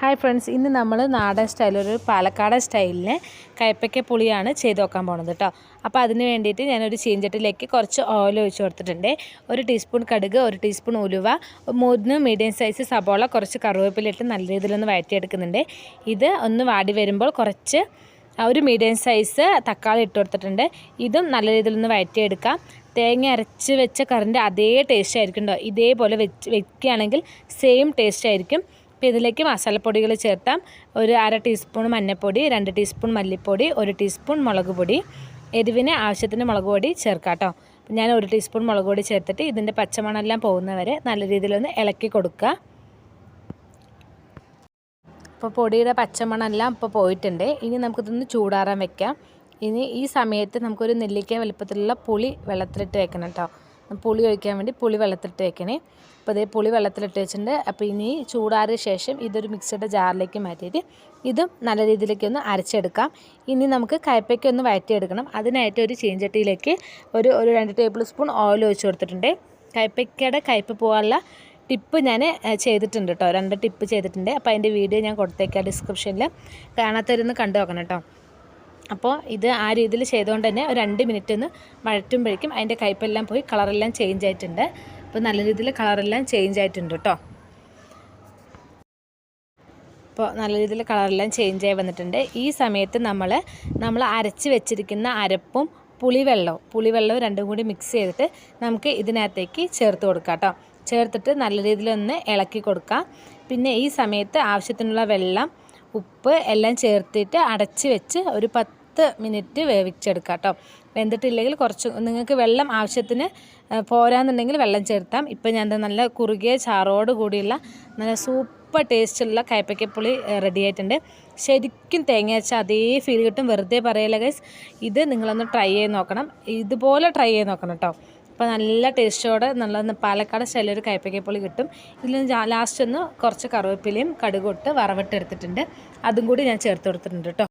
Hi friends ഇന്ന് നമ്മൾ നാടൻ സ്റ്റൈൽ ഒരു പാലക്കാട് സ്റ്റൈലിന് കയ്പ്പയ്ക്ക പുളിയാണ് ചെയ്ത് നോക്കാൻ പോണത് കേട്ടോ അപ്പോൾ അതിന് വേണ്ടിയിട്ട് ഞാനൊരു ചീഞ്ചട്ടിലേക്ക് കുറച്ച് ഓയിൽ ഒഴിച്ച് കൊടുത്തിട്ടുണ്ട്. ഒരു ടീസ്പൂൺ കടുക് ഒരു ടീസ്പൂൺ ഉലുവ മൂന്ന് മീഡിയം സൈസ് സബോള കുറച്ച് കറുവേപ്പിലിട്ട് നല്ല രീതിയിലൊന്ന് വഴറ്റിയെടുക്കുന്നുണ്ട്. ഇത് ഒന്ന് വാടി വരുമ്പോൾ കുറച്ച് ഒരു മീഡിയം സൈസ് തക്കാളി ഇട്ട് കൊടുത്തിട്ടുണ്ട്. ഇതും നല്ല രീതിയിലൊന്ന് വഴറ്റിയെടുക്കാം. തേങ്ങ അരച്ച് വെച്ച കറിന്റെ അതേ ടേസ്റ്റ് ആയിരിക്കും കേട്ടോ ഇതേപോലെ വെച്ച് വെക്കുകയാണെങ്കിൽ സെയിം ടേസ്റ്റ് ആയിരിക്കും. അപ്പോൾ ഇതിലേക്ക് മസാലപ്പൊടികൾ ചേർത്താം. ഒരു അര ടീസ്പൂൺ മഞ്ഞൾപ്പൊടി രണ്ട് ടീസ്പൂൺ മല്ലിപ്പൊടി ഒരു ടീസ്പൂൺ മുളക് പൊടി. എരിവിന് ആവശ്യത്തിന് മുളക് പൊടി ചേർക്കാം കേട്ടോ ഞാൻ ഒരു ടീസ്പൂൺ മുളക് പൊടി ചേർത്തിട്ട് ഇതിന്റെ പച്ചമണമെല്ലാം പോകുന്നവരെ നല്ല രീതിയിലൊന്ന് ഇളക്കി കൊടുക്കുക. അപ്പോൾ പൊടിയുടെ പച്ചമണമെല്ലാം ഇപ്പോൾ പോയിട്ടുണ്ട്. ഇനി നമുക്കിതൊന്ന് ചൂടാറാൻ വെക്കാം. ഇനി ഈ സമയത്ത് നമുക്കൊരു നെല്ലിക്ക വലുപ്പത്തിലുള്ള പുളി വെള്ളത്തിലിട്ട് വെക്കണം കേട്ടോ പുളി ഒഴിക്കാൻ വേണ്ടി പുളി വെള്ളത്തിലിട്ട് വെക്കണേ. അപ്പോൾ ഇതേ പുളി വെള്ളത്തിലിട്ട് വെച്ചിട്ടുണ്ട്. അപ്പോൾ ഇനി ചൂടാറിയ ശേഷം ഇതൊരു മിക്സിയുടെ ജാറിലേക്ക് മാറ്റിയിട്ട് ഇതും നല്ല രീതിയിലേക്ക് ഒന്ന് അരച്ചെടുക്കാം. ഇനി നമുക്ക് കയ്പ്പയ്ക്ക് ഒന്ന് വഴറ്റിയെടുക്കണം. അതിനായിട്ട് ഒരു ചീഞ്ചട്ടിയിലേക്ക് ഒരു ഒരു രണ്ട് ടേബിൾ സ്പൂൺ ഓയിൽ ഒഴിച്ച് കൊടുത്തിട്ടുണ്ട്. കയ്പ്പയ്ക്കയുടെ കയ്പ്പ് പോകാനുള്ള ടിപ്പ് ഞാൻ ചെയ്തിട്ടുണ്ട് കേട്ടോ. രണ്ട് ടിപ്പ് ചെയ്തിട്ടുണ്ട്. അപ്പോൾ അതിന്റെ വീഡിയോ ഞാൻ കൊടുത്തേക്കാം ഡിസ്ക്രിപ്ഷനിൽ. കാണാത്തവരൊന്ന് കണ്ടു നോക്കണം കേട്ടോ. അപ്പോൾ ഇത് ആ രീതിയിൽ ചെയ്തുകൊണ്ട് തന്നെ ഒരു രണ്ട് മിനിറ്റ് ഒന്ന് വഴറ്റുമ്പോഴേക്കും അതിന്റെ കയ്പെല്ലാം പോയി കളറെല്ലാം ചേഞ്ച് ആയിട്ടുണ്ട്. അപ്പോൾ നല്ല രീതിയിൽ കളറെല്ലാം ചേഞ്ച് ആയിട്ടുണ്ട് കേട്ടോ. അപ്പോൾ നല്ല രീതിയിൽ കളറെല്ലാം ചേഞ്ച് ആയി വന്നിട്ടുണ്ട്. ഈ സമയത്ത് നമ്മൾ നമ്മൾ അരച്ച് വെച്ചിരിക്കുന്ന അരപ്പും പുളിവെള്ളവും പുളിവെള്ളവും രണ്ടും കൂടി മിക്സ് ചെയ്തിട്ട് നമുക്ക് ഇതിനകത്തേക്ക് ചേർത്ത് കൊടുക്കാം കേട്ടോ. ചേർത്തിട്ട് നല്ല രീതിയിലൊന്ന് ഇളക്കി കൊടുക്കാം. പിന്നെ ഈ സമയത്ത് ആവശ്യത്തിനുള്ള വെള്ളം ഉപ്പ് എല്ലാം ചേർത്തിട്ട് അടച്ച് വെച്ച് ഒരു പത്ത് മിനിറ്റ് വേവിച്ചെടുക്കുക കേട്ടോ. വെന്തിട്ടില്ലെങ്കിൽ കുറച്ച് നിങ്ങൾക്ക് വെള്ളം ആവശ്യത്തിന് പോരാന്നുണ്ടെങ്കിൽ വെള്ളം ചേർത്താം. ഇപ്പം ഞാൻ നല്ല കുറുകിയ ചാറോട് കൂടിയുള്ള നല്ല സൂപ്പർ ടേസ്റ്റുള്ള കയ്പ്പയ്ക്കപ്പുളി റെഡി ആയിട്ടുണ്ട്. ശരിക്കും തേങ്ങ വെച്ചാൽ അതേ ഫീൽ കിട്ടും. വെറുതെ പറയല്ല ഗൈസ് ഇത് നിങ്ങളൊന്ന് ട്രൈ ചെയ്ത് നോക്കണം. ഇതുപോലെ ട്രൈ ചെയ്ത് നോക്കണം കേട്ടോ. അപ്പോൾ നല്ല ടേസ്റ്റോടെ നല്ല പാലക്കാട് സ്റ്റൈലിൽ ഒരു കയ്പ്പയ്ക്കപ്പുളി കിട്ടും. ഇതിൽ ലാസ്റ്റ് ഒന്ന് കുറച്ച് കറിവേപ്പിലയും കടുകൊട്ട് വറവിട്ട് എടുത്തിട്ടുണ്ട് അതും കൂടി ഞാൻ ചേർത്ത് കൊടുത്തിട്ടുണ്ട് കേട്ടോ